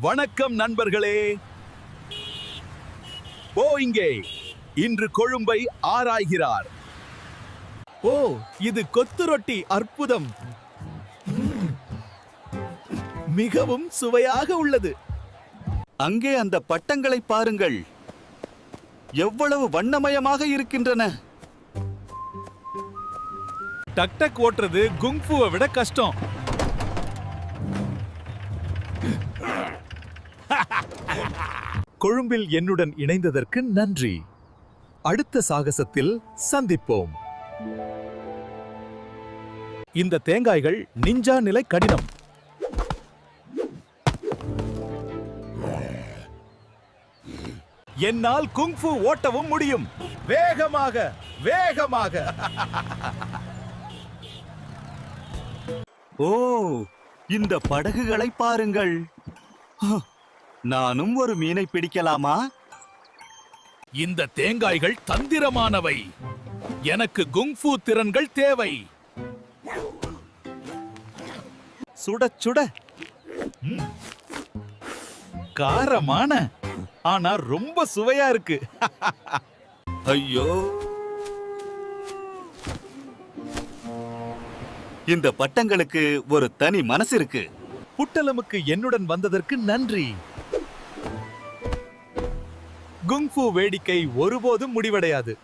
வணக்கம் நண்பர்களே. ஓ இங்கே. இன்று கொழும்பை ஆராய்கிறார். ஓ இது கொத்து ரொட்டி அற்புதம். மிகவும் சுவையாக உள்ளது. அங்கே அந்த பட்டங்களை பாருங்கள். எவ்வளவு வண்ணமயமாக இருக்கின்றன. டக் டக் ஓட்டுறது குங்ஃபுவை விட கஷ்டம். கொழும்பில் என்னுடன் இணைந்ததற்கு நன்றி. அடுத்த சாகசத்தில் சந்திப்போம். இந்த தேங்காய்கள் நிஞ்சா நிலை கடினம். என்னால் குங்ஃபு ஓட்டவும் முடியும். வேகமாக வேகமாக. ஓ இந்த படகுகளை பாருங்கள். நானும் ஒரு மீனை பிடிக்கலாமா? இந்த தேங்காய்கள் தந்திரமானவை. எனக்கு குங்ஃபு திறன்கள் தேவை. சுட சுட. காரமான ஆனா ரொம்ப சுவையா இருக்கு. ஐயோ. இந்த பட்டங்களுக்கு ஒரு தனி மனசு இருக்கு புட்டலமுக்கு என்னுடன் வந்ததற்கு நன்றி. குங்ஃபு வேடிக்கை ஒருபோதும் முடிவடையாது.